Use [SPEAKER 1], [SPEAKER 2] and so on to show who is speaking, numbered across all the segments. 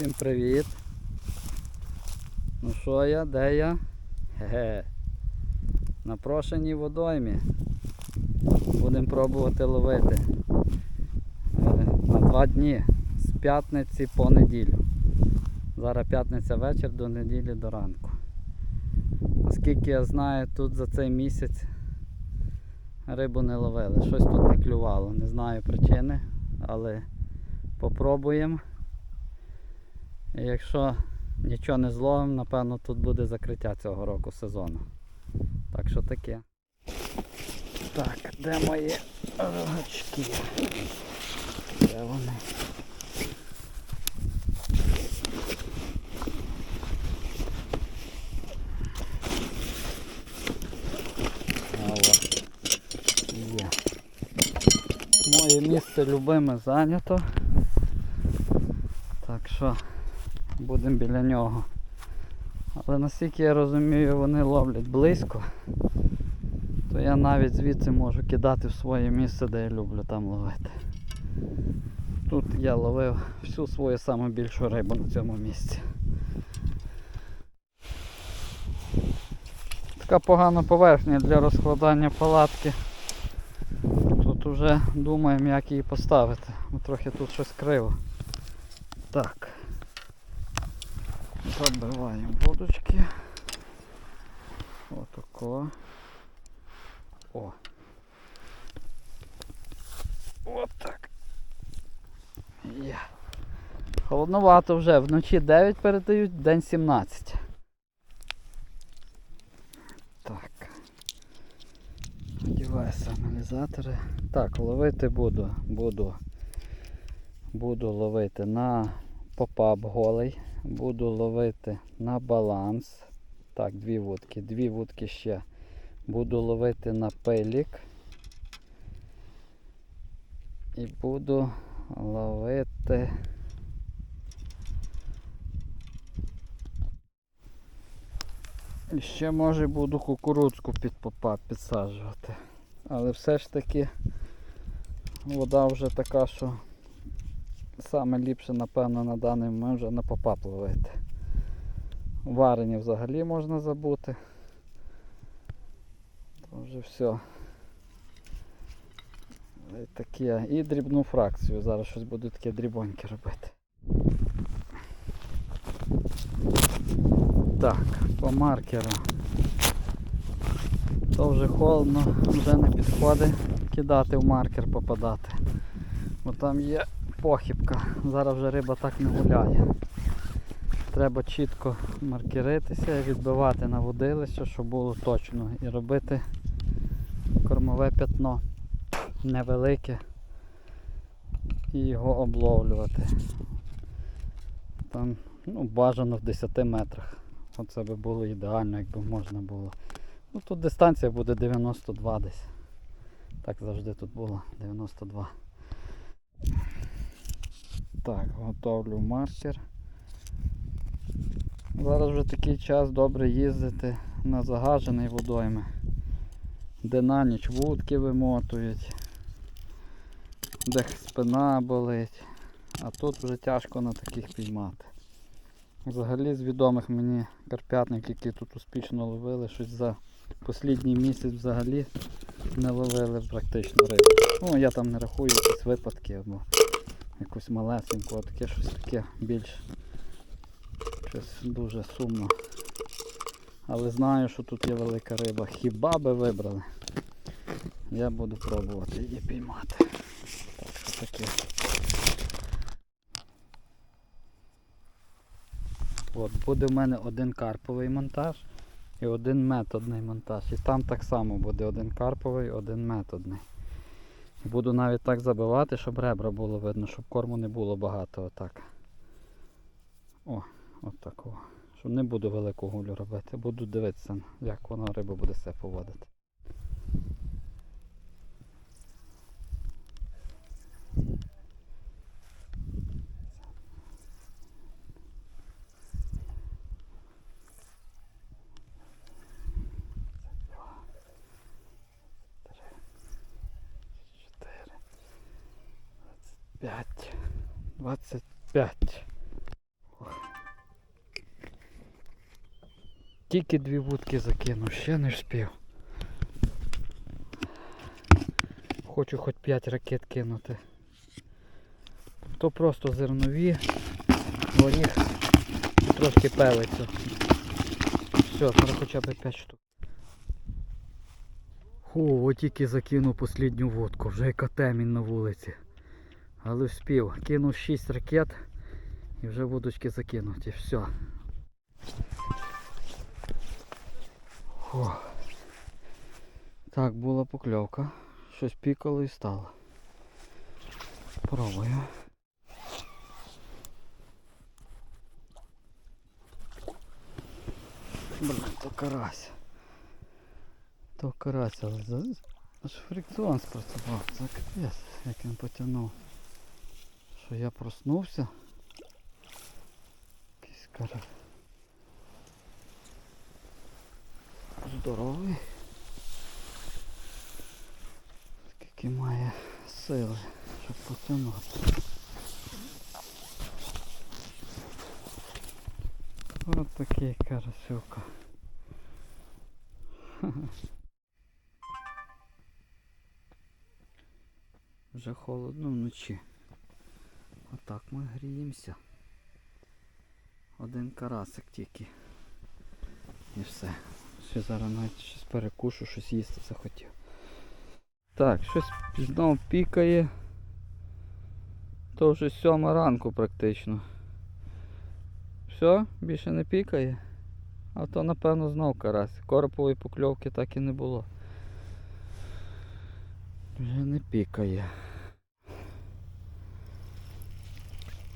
[SPEAKER 1] Всім привіт. Ну що я, де я? Ге-ге. На прошеній водоймі. Будемо пробувати ловити. Е, На два дні. З п'ятниці по неділю. Зараз п'ятниця вечір до неділі до ранку. Наскільки я знаю, тут за цей місяць рибу не ловили. Щось тут не клювало. Не знаю причини, але попробуємо. Якщо нічого не зловимо, напевно тут буде закриття цього року сезону. Так що таке. Так, де мої рогачки? Де вони? Є. Моє місце любиме зайнято. Так що будемо біля нього. Але наскільки я розумію, вони ловлять близько, то я навіть звідси можу кидати в своє місце, де я люблю там ловити. Тут я ловив всю свою саму більшу рибу на цьому місці. Така погана поверхня для розкладання палатки. Тут вже думаємо як її поставити, трохи тут щось криво. Так. Забиваємо водочки. Отако. О. Отак. Є. Холодновато вже. Вночі 9 передають, день 17. Так. Одіваюся аналізатори. Так, ловити буду. Буду. Буду ловити на попап голий. Буду ловити на баланс. Так, дві вудки. Дві вудки ще. Буду ловити на пилік. І буду ловити. І ще може буду кукурудзку під попап підсаджувати. Але все ж таки вода вже така, що саме ліпше, напевно, на даний момент вже на попап ловити. Варені взагалі можна забути. То вже все. І таке. І дрібну фракцію. Зараз щось буду таке дрібоньке робити. Так, по маркеру. То вже холодно, вже не підходить кидати в маркер попадати. Бо там є похибка. Зараз вже риба так не гуляє. Треба чітко маркеритися відбивати на водилище, щоб було точно. І робити кормове пятно невелике і його обловлювати. Там ну, бажано в 10 метрах. Оце би було ідеально, якби можна було. Ну тут дистанція буде 92 десь. Так завжди тут було 92. Так, готовлю маркер. Зараз вже такий час добре їздити на загажений водойми, де на ніч вудки вимотують, де спина болить, а тут вже тяжко на таких піймати. Взагалі з відомих мені карпятник, які тут успішно ловили, щось за останній місяць взагалі не ловили практично рибу. Ну я там не рахую якісь випадки або якусь малесеньку, а таке щось таке більш щось дуже сумно. Але знаю, що тут є велика риба. Хіба би вибрали? Я буду пробувати її піймати. Так що таке. От, буде в мене один карповий монтаж і один методний монтаж. І там так само буде один карповий, один методний. Буду навіть так забивати, щоб ребра було видно, щоб корму не було багато отак. О, от такого. Щоб не буду велику гулю робити. Буду дивитися, як вона риба буде себе поводити. Тільки дві вудки закинув, ще не вспів. Хочу хоч 5 ракет кинути. То просто зернові, горіх і трошки пелицю. Все, треба хоча б 5 штук. Фу, от тільки закинув послідню водку, вже яка темінь на вулиці. Але вспів. Кинув 6 ракет і вже вудочки закинуті. Все. Фу. Так, була покльовка. Щось пікало і стало. Пробую. Блин, то карась. То карась, але аж фрикціон спрацював. Це капець, як він потягнув. Що я проснувся. Якийсь карась. Здоровий. Скільки має сили, щоб потягнути. От такий карасюка. Вже холодно вночі. Отак ми гріємося. Один карасик тільки. І все. Ще зараз навіть щось перекушу, щось їсти захотів. Так, щось знову пікає. То вже сьома ранку практично. Все, більше не пікає. А то напевно знов карась. Коропової покльовки так і не було. Вже не пікає.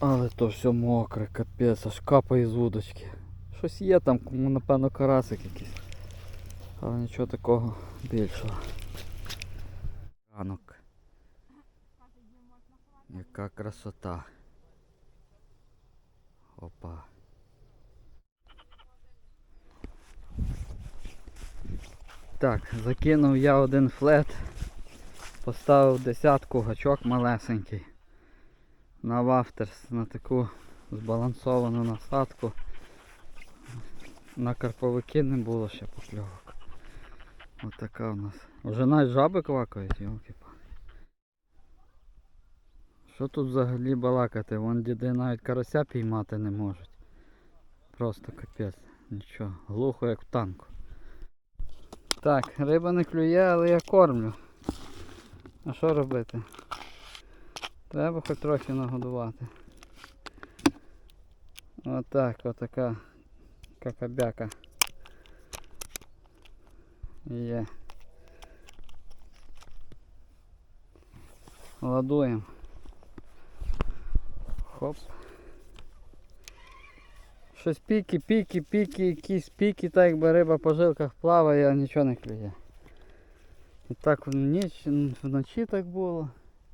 [SPEAKER 1] Але то все мокре, капець, аж капає з вудочки. Щось є там, напевно карасик якийсь. Але нічого такого більшого. Ранок. Яка красота. Опа. Так, закинув я один флет, поставив десятку гачок малесенький на вафтерс, на таку збалансовану насадку. На карповики не було ще покльовок. Ось така у нас. Вже навіть жаби квакають, йолки Що тут взагалі балакати? Вон діди навіть карася піймати не можуть. Просто капець. Нічого. Глухо як в танку. Так, риба не клює, але я кормлю. А що робити? Треба хоч трохи нагодувати. Отак, отака какабяка. Є. Ладуємо. Хоп. Щось піки, піки, піки, якісь піки, так якби риба по жилках плаває, а нічого не клює. І так в ніч, вночі так було,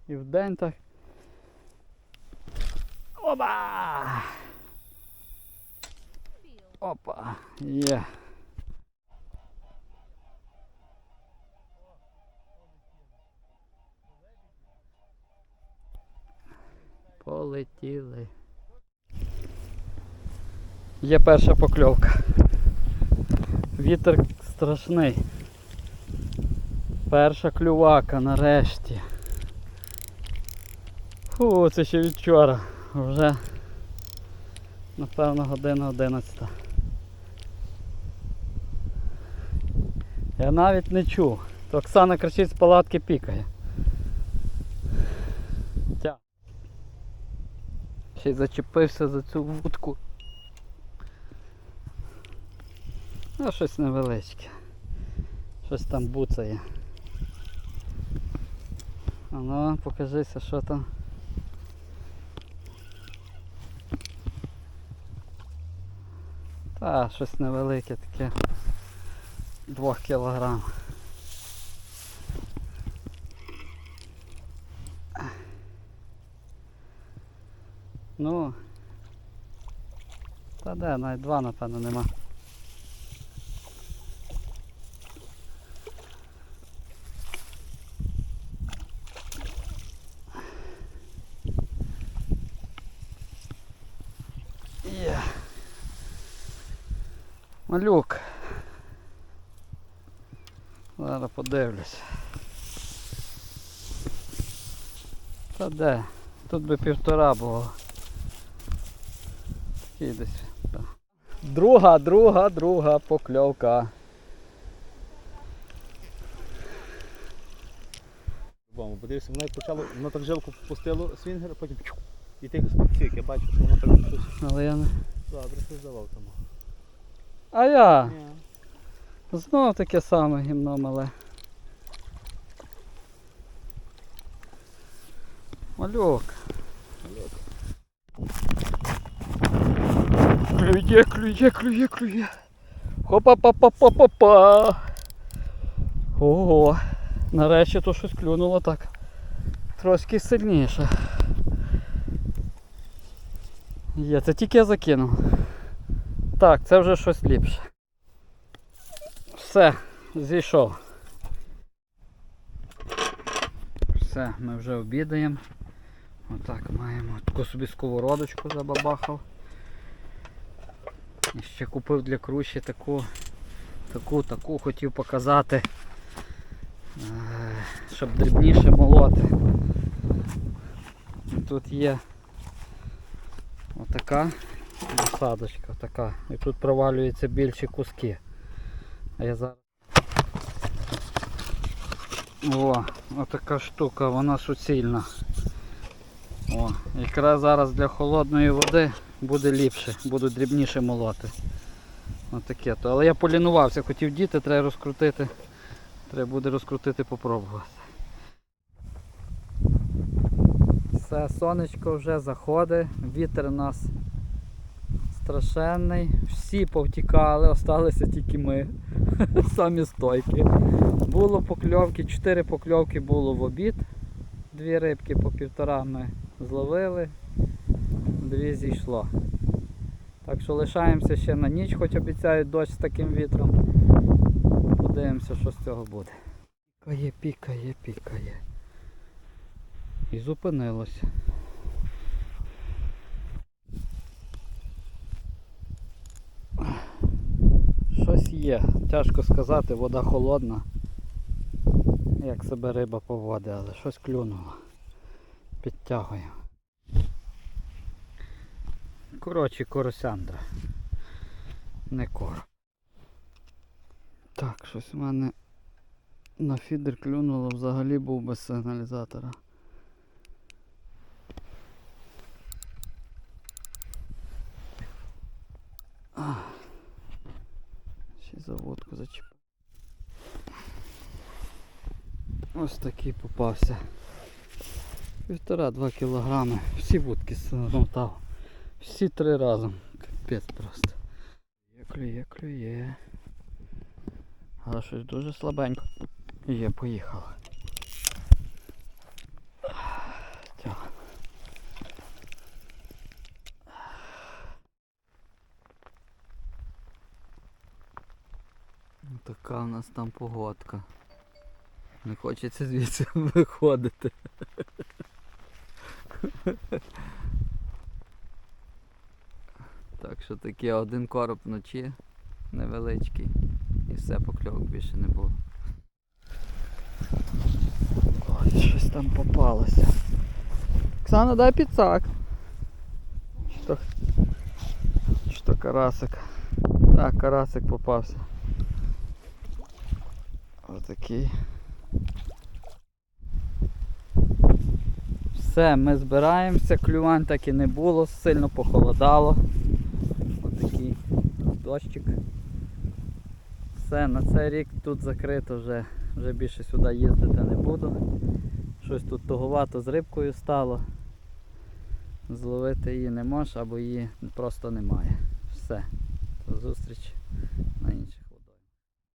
[SPEAKER 1] і вдень так. Опа! Опа! Є. Полетіли. Є перша покльовка. Вітер страшний. Перша клювака нарешті. Фу, це ще вчора. Вже напевно година 11. Я навіть не чув. Оксана кричить з палатки пікає. Ще й зачепився за цю вудку. Ну, щось невеличке. Щось там буцає. А ну, покажися, що там. Та, щось невелике таке. Двох кілограм. Ну. Та де, навіть два напевно нема. Є. Малюк. Зараз подивлюсь. Та де? Тут би півтора було. Такий десь. так. Друга, друга, друга покльовка.
[SPEAKER 2] Подивився, воно як почало, воно так жилку пустило свінгер, потім і ти специк, я бачу, що воно так щось
[SPEAKER 1] Але я не.
[SPEAKER 2] добре ти здавав тому.
[SPEAKER 1] А я!
[SPEAKER 2] Ні.
[SPEAKER 1] Знов таке саме гімно мале. Малюк. Клює, клює, клює, клює. Хопа-па-па-па-па-па. Ого. Нарешті то щось клюнуло так. Трошки сильніше. Є, це тільки я закинув. Так, це вже щось ліпше. Все, зійшов. Все, ми вже обідаємо. Отак маємо таку собі сковородочку забабахав. Ще купив для круші таку, таку, таку хотів показати, е, щоб дрібніше молоти. Тут є отака насадочка, така. І тут провалюються більші куски. А я зараз. О, отака штука, вона суцільна. О, якраз зараз для холодної води буде ліпше, буду дрібніше молоти. Отаке то. Але я полінувався, хотів діти, треба розкрутити. Треба буде розкрутити, попробувати. Все, сонечко вже заходить, вітер у нас страшенний. Всі повтікали, осталися тільки ми. Самі стойки. Було покльовки, 4 покльовки було в обід. Дві рибки по півтора ми зловили, дві зійшло. Так що лишаємося ще на ніч, хоч обіцяють дощ з таким вітром. Подивимося, що з цього буде. Пікає, пікає, пікає. І зупинилося. Щось є, тяжко сказати, вода холодна. Як себе риба поводить, але щось клюнуло. Підтягуємо. Коротше, коросяндра. Не короб. Так, щось у мене на фідер клюнуло, взагалі був без сигналізатора. Ще й заводку зачепив. Ось такий попався. Півтора-два кілограми. Всі вудки смотав. Всі три разом. Капець просто. Клює, клює, клює. Але щось дуже слабенько. Є, поїхало. Така у нас там погодка. Не хочеться звідси виходити. Так що таке один короб вночі невеличкий і все покльовок більше не було. Ой, щось там попалося. Оксана, дай підсак. Що, що карасик? Так, карасик попався. Отакий. Все, ми збираємося, клювань так і не було, сильно похолодало. Дощик. Все, на цей рік тут закрито вже, вже більше сюди їздити не буду. Щось тут туговато з рибкою стало. Зловити її не можеш або її просто немає. Все. До зустрічі.